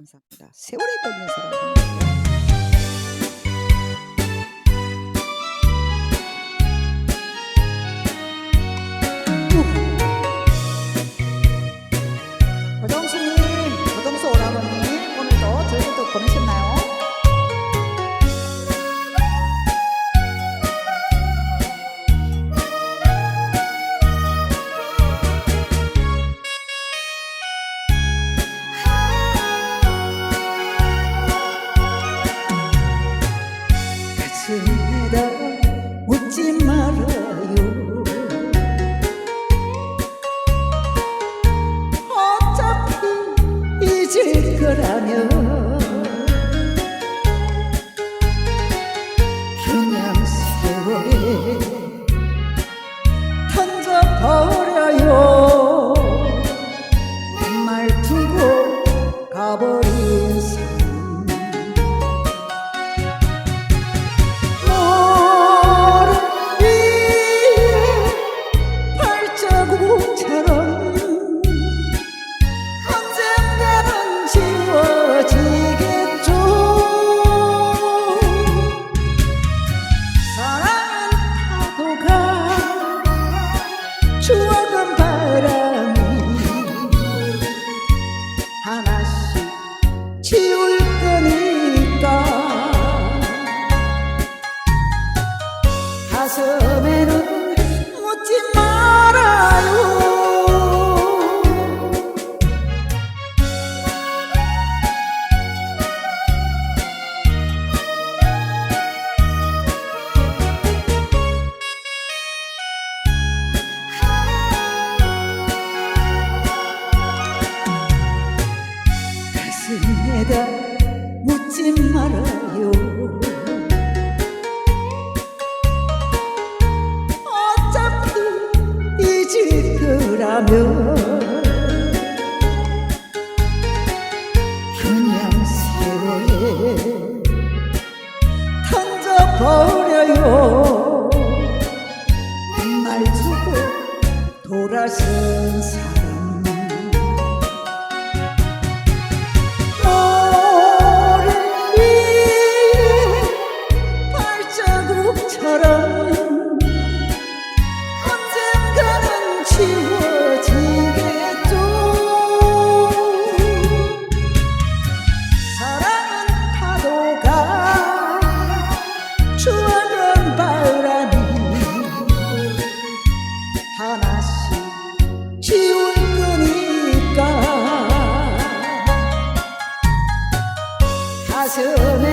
감사합니다. 세월에 걷는 사람. 고정수님, 고정수 오라버님 오늘도 저희들도 보내셨 거라면 그냥 세월에 던져버려요. 말 두고 가버린 지울 거니까. 가슴에는 묻지 말 가슴에다 묻지 말아요. 어차피 잊을 거라면 거니까 가슴에